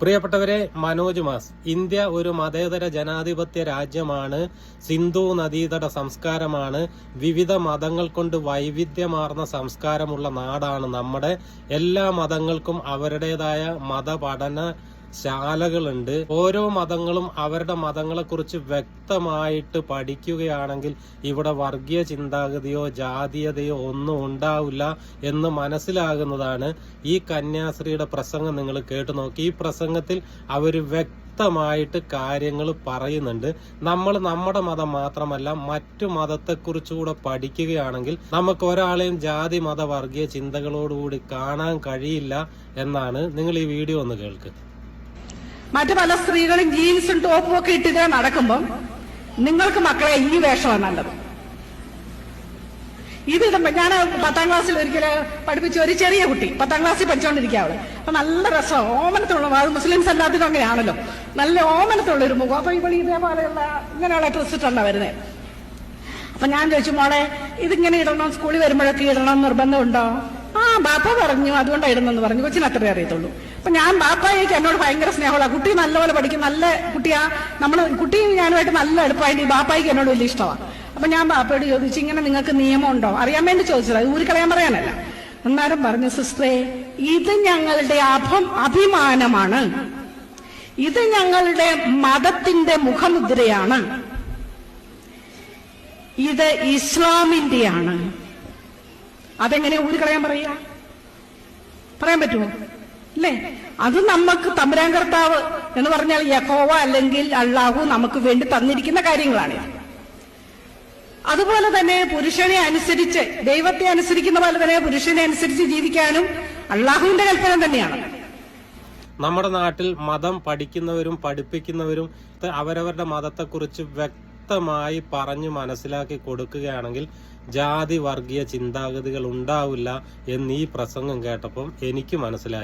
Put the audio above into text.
പ്രിയപ്പെട്ടവരെ Manoj mass. India ഒരു മതേതര ജനാധിപത്യ രാജ്യമാണ്. സിന്ധു നദീതട സംസ്കാരമാണ്. വിവിധ മതങ്ങൾ കൊണ്ട് വൈവിധ്യമാർന്ന സംസ്കാരമുള്ള നാടാണ് നമ്മുടെ. എല്ലാ മതങ്ങൾക്കും അവരുടേതായ മതപഠന ശാലകളുണ്ട് ഓരോ മതങ്ങളും അവരുടെ മതങ്ങളെക്കുറിച്ച് വ്യക്തമായിട്ട് പഠിക്കുകയാണെങ്കിൽ ഇവിടെ വർഗീയ ചിന്താഗതിയോ ജാതീയതയോ ഒന്നും ഉണ്ടാവില്ല എന്ന് മനസ്സിലാകുന്നതാണ് ഈ കന്യാസ്ത്രീയുടെ പ്രസംഗം നിങ്ങൾ കേട്ടു നോക്കി. ഈ പ്രസംഗത്തിൽ അവർ വ്യക്തമായിട്ട് കാര്യങ്ങൾ പറയുന്നുണ്ട്. നമ്മൾ നമ്മുടെ മതം മാത്രമല്ല മറ്റു മതത്തെക്കുറിച്ചുകൂടെ പഠിക്കുകയാണെങ്കിൽ നമുക്ക് ഒരാളെയും ജാതി മത വർഗീയ ചിന്തകളോടുകൂടി കാണാൻ കഴിയില്ല എന്നാണ് നിങ്ങൾ ഈ വീഡിയോ ഒന്ന് കേൾക്ക് മറ്റു പല സ്ത്രീകളും ജീൻസും ടോപ്പും ഒക്കെ ഇട്ടിട്ട് നടക്കുമ്പം നിങ്ങൾക്ക് മക്കളെ ഈ വേഷമാണ് നല്ലത്. ഇത് ഞാൻ പത്താം ക്ലാസ്സിൽ ഒരിക്കലും പഠിപ്പിച്ച ഒരു ചെറിയ കുട്ടി പത്താം ക്ലാസ്സിൽ പഠിച്ചുകൊണ്ടിരിക്കുക അപ്പൊ നല്ല രസം ഓമനത്തുള്ള അത് മുസ്ലിംസ് എല്ലാത്തിനും അങ്ങനെയാണല്ലോ. നല്ല ഓമനത്തുള്ള ഒരു മുഖം. അപ്പൊ ഇവിടെ ഇതേപോലെയുള്ള ഇങ്ങനെയുള്ള ഡ്രസ് ഇട്ടുണ്ടാ വരുന്നത് അപ്പൊ ഞാൻ ചോദിച്ചു മോളെ ഇതിങ്ങനെ ഇടണം സ്കൂളിൽ വരുമ്പോഴൊക്കെ ഇടണം നിർബന്ധമുണ്ടോ? ബാപ്പ പറഞ്ഞു അതുകൊണ്ടാണ് ഇടുന്നെന്ന് പറഞ്ഞു. കൊച്ചിന് അത്രേ അറിയത്തുള്ളൂ. അപ്പൊ ഞാൻ ബാപ്പായേക്ക് എന്നോട് ഭയങ്കര സ്നേഹമുള്ള കുട്ടി നല്ലപോലെ പഠിക്കും നല്ല കുട്ടിയാ. നമ്മൾ കുട്ടി ഞാനുമായിട്ട് നല്ല അടുപ്പായിട്ട് ഈ ബാപ്പായിക്ക് എന്നോട് വലിയ ഇഷ്ടമാണ് അപ്പൊ ഞാൻ ബാപ്പയോട് ചോദിച്ചു ഇങ്ങനെ നിങ്ങൾക്ക് നിയമം ഉണ്ടോ അറിയാൻ വേണ്ടി ചോദിച്ചത്. അത് ഊരിക്കളയാൻ പറയാനല്ല. അന്നേരം പറഞ്ഞു സിസ്റ്ററെ ഇത് ഞങ്ങളുടെ അഭം അഭിമാനമാണ്. ഇത് ഞങ്ങളുടെ മതത്തിന്റെ മുഖമുദ്രയാണ്. ഇത് ഇസ്ലാമിന്റെയാണ്. അതെങ്ങനെ ഊരി കളയാൻ പറയുക? പറയാൻ പറ്റുമോ? അല്ലേ? അത് നമുക്ക് തമ്പുരാൻ കർത്താവ് എന്ന് പറഞ്ഞാൽ യഹോവ അല്ലെങ്കിൽ അള്ളാഹു നമുക്ക് വേണ്ടി തന്നിരിക്കുന്ന കാര്യങ്ങളാണ്. അതുപോലെ തന്നെ പുരുഷനെ അനുസരിച്ച് ദൈവത്തെ അനുസരിക്കുന്ന പോലെ തന്നെ പുരുഷനെ അനുസരിച്ച് ജീവിക്കാനും അള്ളാഹുവിന്റെ കൽപ്പന തന്നെയാണ്. നമ്മുടെ നാട്ടിൽ മതം പഠിക്കുന്നവരും പഠിപ്പിക്കുന്നവരും അവരവരുടെ മതത്തെക്കുറിച്ച് വ്യക്തമായി പറഞ്ഞു മനസ്സിലാക്കി കൊടുക്കുകയാണെങ്കിൽ ജാതി വർഗീയ ചിന്താഗതികൾ ഉണ്ടാവില്ല എന്ന് ഈ പ്രസംഗം കേട്ടപ്പം എനിക്ക് മനസ്സിലായി.